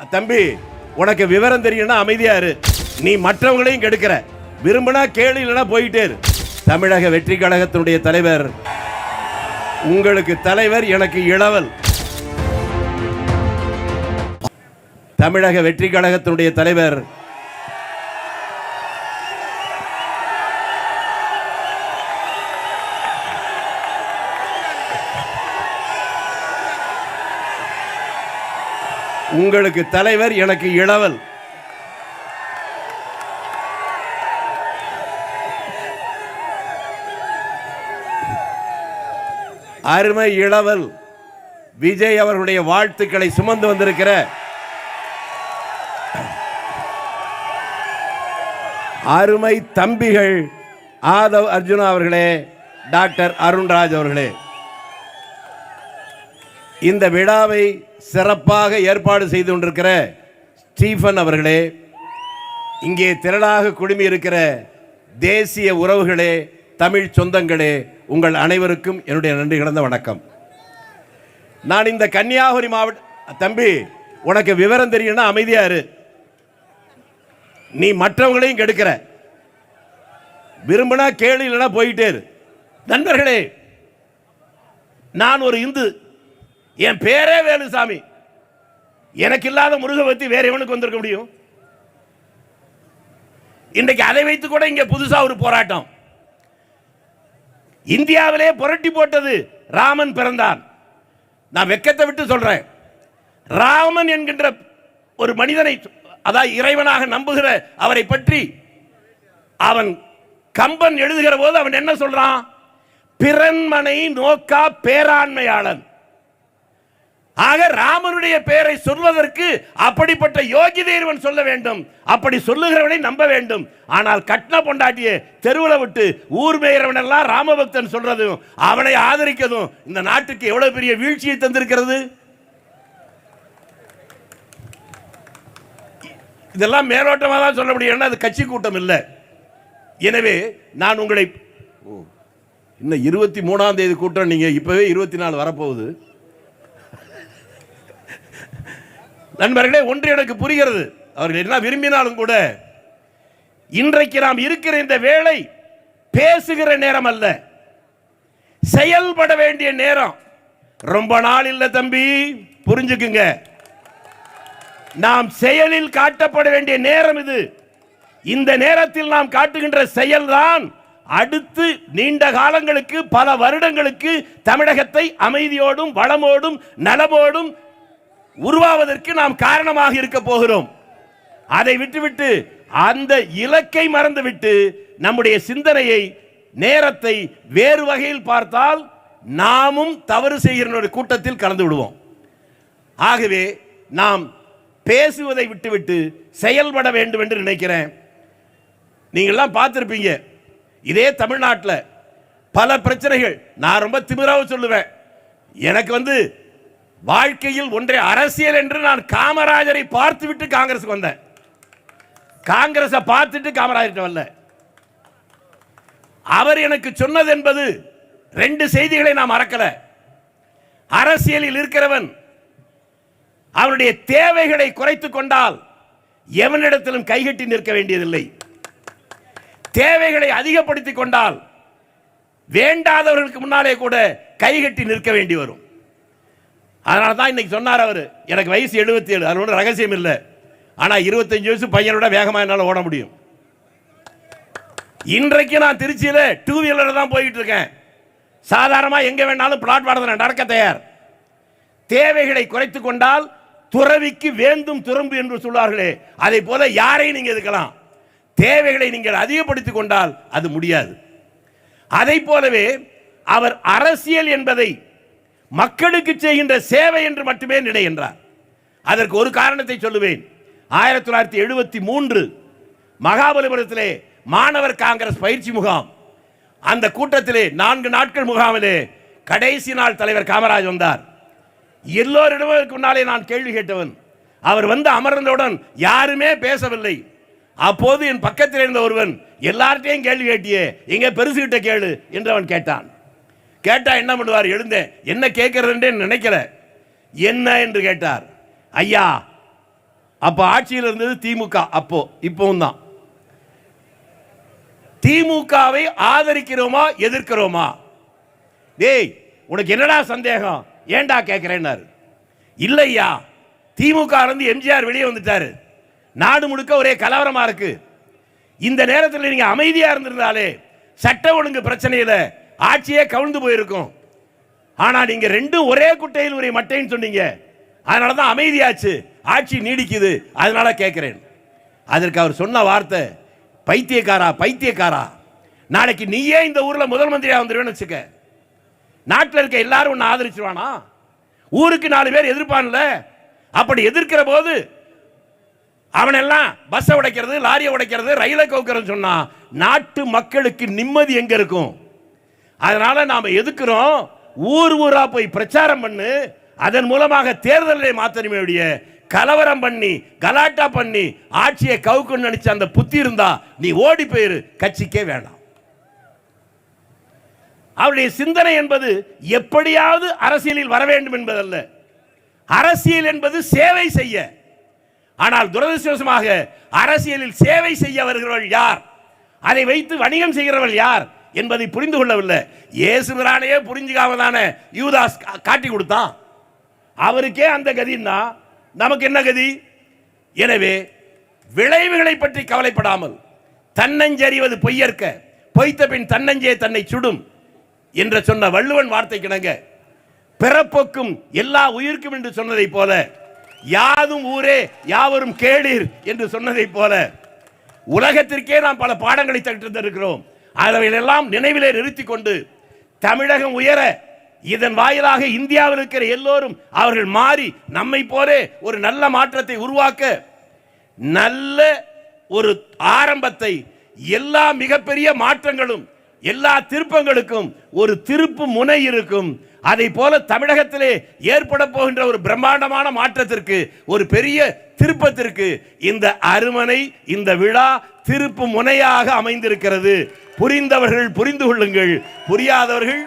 தம்பி உனக்கு விவரம் தெரியும்னா அமைதியா இரு. நீ மற்றவங்களையும் கெடுக்கிற. விரும்பினா கேளு இல்லைனா போயிட்டே இரு. தமிழக வெற்றி கழகத்தினுடைய தலைவர் உங்களுக்கு தலைவர் எனக்கு இளவல். தமிழக வெற்றி கழகத்தினுடைய தலைவர் உங்களுக்கு தலைவர் எனக்கு இளவல். அருமை இளவல் விஜய் அவர்களுடைய வாழ்த்துக்களை சுமந்து வந்திருக்கிற அருமை தம்பிகள் ஆதவ் அர்ஜுனா அவர்களே டாக்டர் அருண்ராஜ் அவர்களே. இந்த விழாவை சிறப்பாக ஏற்பாடு செய்து கொண்டிருக்கிற ஸ்டீஃபன் அவர்களே இங்கே திரளாக குழுமி இருக்கிற தேசிய உறவுகளே தமிழ் சொந்தங்களே உங்கள் அனைவருக்கும் என்னுடைய நன்றி கலந்த வணக்கம். நான் இந்த கன்னியாகுமரி மாவட்ட தம்பி உனக்கு விவரம் தெரியும்னா அமைதியா இரு. நீ மற்றவங்களையும் கெடுக்கிற. விரும்பினா கேளு இல்லைன்னா போயிட்டே இரு. நண்பர்களே நான் ஒரு இந்து. என் பேரே வேலுசாமி. எனக்கு இல்லாத முருகவத்தி வேற எவனுக்கு வந்திருக்க முடியும்? இன்றைக்கு அதை வைத்து கூட இங்க புதுசா ஒரு போராட்டம். இந்தியாவிலே புரட்டி போட்டது ராமன் பிறந்தான். நான் வெக்கத்தை விட்டு சொல்றேன். ராமன் என்கின்ற ஒரு மனிதனை அதாவது இறைவனாக நம்புகிற அவரை பற்றி அவன் கம்பன் எழுதுகிற போது அவன் என்ன சொல்றான்? பிறன்மனை நோக்கா பேராண்மையாளன். ஆக ராமனுடைய பெயரை சொல்வதற்கு அப்படிப்பட்ட யோகிதை சொல்ல வேண்டும். அப்படி சொல்லுகிறவனை நம்ப வேண்டும். ஆனால் கட்ன பொண்டாட்டிய தெருவில் விட்டு ஊர் மேயறவன் எல்லாம் ராமபக்தன் சொல்றதும் அவனை ஆதரிக்கதும் இந்த நாட்டுக்கு எவ்வளவு பெரிய வீழ்ச்சியை தந்திருக்கிறது? இதெல்லாம் மேலோட்டமாக தான் சொல்ல முடியும். ஏன்னா அது கட்சி கூட்டம் இல்லை. எனவே நான் உங்களை ஓ, இன்னும் இருபத்தி மூணாம் தேதி கூட்டம் நீங்க இப்பவே இருபத்தி நாலு வரப்போகுது. நண்பர்களே ஒன்று எனக்கு புரிகிறது. அவர்கள் என்ன விரும்பினாலும் கூட இன்றைக்கு நாம் இருக்கிற இந்த வேலை பேசுகிற நேரம் அல்ல. செயல்பட வேண்டிய நேரம். ரொம்ப நாள் இல்லை தம்பி. புரிஞ்சுக்குங்க. நாம் செயலில் காட்டப்பட வேண்டிய நேரம் இது. இந்த நேரத்தில் நாம் காட்டுகின்ற செயல்தான் அடுத்து நீண்ட காலங்களுக்கு பல வருடங்களுக்கு தமிழகத்தை அமைதியோடும் வளமோடும் நலமோடும் உருவாவதற்கு நாம் காரணமாக இருக்க போகிறோம். அதை விட்டுவிட்டு அந்த இலக்கை மறந்துவிட்டு நம்முடைய சிந்தனையை நேரத்தை வேறு வகையில் பார்த்தால் நாமும் தவறு செய்கிற கூட்டத்தில் கலந்து விடுவோம். ஆகவே நாம் பேசுவதை விட்டுவிட்டு செயல்பட வேண்டும் என்று நினைக்கிறேன். நீங்கள்லாம் பார்த்துருப்பீங்க. இதே தமிழ்நாட்டில் பல பிரச்சனைகள். நான் ரொம்ப திமிராக சொல்லுவேன். எனக்கு வந்து வாழ்க்கையில் ஒன்றை அரசியல் என்று நான் காமராஜரை பார்த்துவிட்டு காங்கிரஸுக்கு வந்தேன். காங்கிரஸை பார்த்துட்டு காமராஜர்கிட்ட வரல அவர் எனக்கு சொன்னது என்பது ரெண்டு செய்திகளை நான் மறக்கல. அரசியலில் இருக்கிறவன் அவனுடைய தேவைகளை குறைத்துக் கொண்டால் எவனிடத்திலும் கைகட்டி நிற்க வேண்டியதில்லை. தேவைகளை அதிகப்படுத்திக் கொண்டால் வேண்டாதவர்களுக்கு முன்னாலே கூட கைகட்டி நிற்க வேண்டி வரும். அதனால தான் இன்னைக்கு சொன்னார் அவர். எனக்கு வயசு எழுபத்தி ஏழு அது ஒன்றும் ரகசியம் இல்லை. ஆனால் இருபத்தஞ்சு வயசு பையனோட வேகமாக என்னால் ஓட முடியும். இன்றைக்கு நான் திருச்சியில் டூ வீலரில் தான் போயிட்டு இருக்கேன். சாதாரணமாக எங்கே வேணாலும் பிளாட் வாடகை நடக்க தயார். தேவைகளை குறைத்து கொண்டால் துறவிக்கு வேந்தும் துறம்பு என்று சொல்வார்களே. அதை போல யாரையும் நீங்கள் எதுக்கலாம் தேவைகளை நீங்கள் அதிகப்படுத்திக் கொண்டால் அது முடியாது. அதை போலவே அவர் அரசியல் என்பதை மக்களுக்கு செய்கின்ற சேவை என்று மட்டுமே நினைகின்றார் அதற்கு ஒரு காரணத்தை சொல்லுவேன். ஆயிரத்தி தொள்ளாயிரத்தி எழுபத்தி மூன்று மகாபலிபுரத்திலே மாணவர் காங்கிரஸ் பயிற்சி முகாம். அந்த கூட்டத்திலே நான்கு நாட்கள் முகாமிலே கடைசி நாள் தலைவர் காமராஜ் வந்தார். எல்லோரிடமும் முன்னாலே நான் கேள்வி கேட்டவன். அவர் வந்து அமர்ந்தவுடன் யாருமே பேசவில்லை. அப்போது என் பக்கத்தில் இருந்த ஒருவன் எல்லார்ட்டையும் கேள்வி கேட்டியே இங்கே பெருசுகிட்ட கேளு என்று அவன் கேட்டான். கேட்டா என்ன பண்ணுவார்? எழுந்தேன் என்ன கேட்கறதுன்றே நினைக்கல. என்ன? என்று கேட்டார். ஐயா அப்போ ஆட்சியில் இருந்தது திமுக அப்போ இப்பவும் தான். திமுகவை ஆதரிக்கிறோமா எதிர்க்கிறோமா? டேய் உனக்கு என்னடா சந்தேகம்? ஏன்டா கேட்கிறேன்னாரு. இல்லையா திமுக இருந்து எம்ஜிஆர் வெளியே வந்துட்டாரு. நாடு முழுக்க ஒரே கலவரமா இருக்கு. இந்த நேரத்தில் நீங்க அமைதியா இருந்திருந்தாலே சட்ட ஒழுங்கு பிரச்சனையில ஆட்சியே கவிழ்ந்து போயிருக்கும். ஆனா நீங்க ரெண்டும் ஒரே குட்டையில் ஒரே மட்டைன்னு சொன்னீங்க. அதனால தான் அமைதியாச்சு. ஆட்சி நீடிக்குது. அதனால கேட்கிறேன். அதற்கு அவர் சொன்ன வார்த்தை பைத்தியக்காரா பைத்தியக்காரா நாளைக்கு நீயே இந்த ஊர்ல முதல் மந்திரியா வந்துருவேன்னு வச்சுக்க. நாட்டில் இருக்க எல்லாரும் உன்னை ஆதரிச்சிருவானா? ஊருக்கு நாலு பேர் எதிர்ப்பான்ல. அப்படி எதிர்க்கிற போது அவனெல்லாம் பஸ்ஸை உடைக்கிறது லாரியை உடைக்கிறது ரயிலை கவுக்கிறது சொன்னா நாட்டு மக்களுக்கு நிம்மதி எங்க இருக்கும்? அதனால நாம் எதுக்குறோம்? ஊர் ஊரா போய் பிரச்சாரம் பண்ணு. அதன் மூலமாக தேர்தலை மாத்தணுமே உடைய கலவரம் பண்ணி கலாட்டா பண்ணி ஆட்சியை கவுக்குன்னு நினைச்ச அந்த புத்தி இருந்தா நீ ஓடி போயிரு. கட்சிக்கே வேண்டாம் அவருடைய சிந்தனை என்பது எப்படியாவது அரசியலில் வர வேண்டும் என்பதல்ல. அரசியல் என்பது சேவை செய்ய. ஆனால் துரதிருஷ்டவசமாக அரசியலில் சேவை செய்ய வருகிறவர்கள் யார்? அதை வைத்து வணிகம் செய்கிறவர்கள் யார்? என்பதை புரிந்து கொள்ளவில்லை. இயேசுபிரானையே புரிஞ்சுக்காம தானே யூதாஸ் கா- காட்டி கொடுத்தான். அவருக்கே அந்த கதின்னா நமக்கு என்ன கதி? எனவே விளைவுகளை பற்றி கவலைப்படாமல் தன்னஞ்சறிவது பொய்யற்க பொய்த்த பின் தன்னஞ்சே தன்னை சுடும் என்று சொன்ன வள்ளுவன் வார்த்தை கிணங்க பிறப்போக்கும் எல்லா உயிர்க்கும் என்று சொன்னதைப் போல யாதும் ஊரே யாவரும் கேளீர் என்று சொன்னதைப் போல உலகத்திற்கே நாம் பல பாடங்களை தட்டிருக்கிறோம் அவைகளெல்லாம் நினைவிலே நிறுத்தி கொண்டு தமிழகம் உயர இதன் வாயிலாக இந்தியாவில் இருக்கிற எல்லோரும் அவர்கள் மாறி நம்மை போலே ஒரு நல்ல மாற்றத்தை உருவாக்க நல்ல ஒரு ஆரம்பத்தை எல்லா மிகப்பெரிய மாற்றங்களும் எல்லா திருப்பங்களுக்கும் ஒரு திருப்பு முனை இருக்கும். அதை போல தமிழகத்திலே ஏற்பட போகின்ற ஒரு பிரம்மாண்டமான மாற்றத்திற்கு ஒரு பெரிய திருப்பத்திற்கு இந்த அருமனை இந்த விழா திருப்பு முனையாக அமைந்திருக்கிறது. புரிந்தவர்கள் புரிந்து கொள்ளுங்கள். புரியாதவர்கள்